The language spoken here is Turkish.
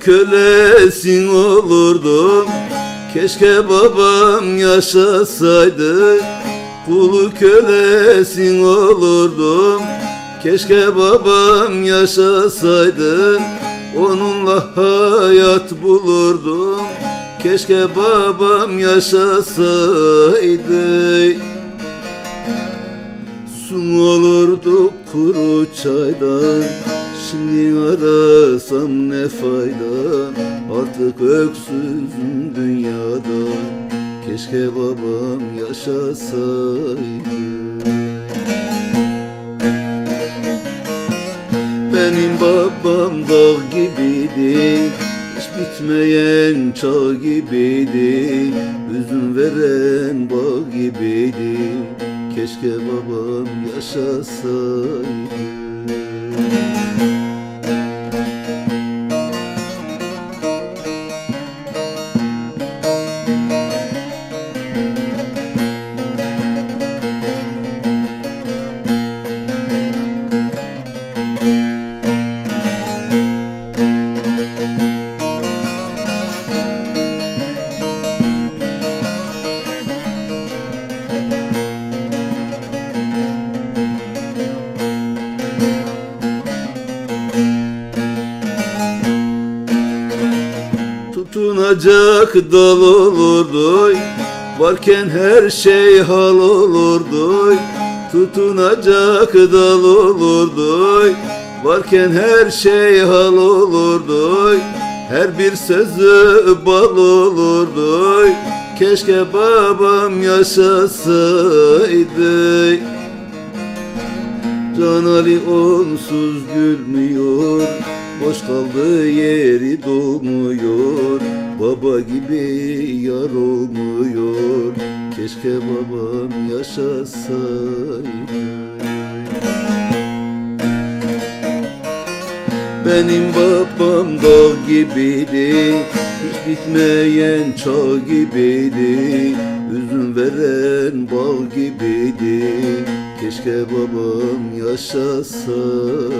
kölesin olurdum Keşke babam yaşasaydı. Kulu kölesin olurdum Keşke babam yaşasaydı. Onunla hayat bulurdum Keşke babam yaşasaydı. Su olurdu kuru çaydan Şimdi arasam ne fayda? Artık öksüzüm dünyada. Keşke babam yaşasaydı. Benim babam dağ gibiydi. Hiç bitmeyen çağ gibiydi. Üzüm veren bağ gibiydi. Keşke babam yaşasaydı Tutunacak dal olurdu Varken her şey hal olurdu Tutunacak dal olurdu Varken her şey hal olurdu Her bir sözü bal olurdu Keşke babam yaşasaydı. Can Ali onsuz gülmüyor Boş kaldığı yeri dolmuyor. Baba gibi yar olmuyor. Keşke babam yaşasaydı Benim babam dağ gibiydi. Hiç bitmeyen çağ gibiydi. Üzüm veren bal gibiydi. Keşke babam yaşasaydı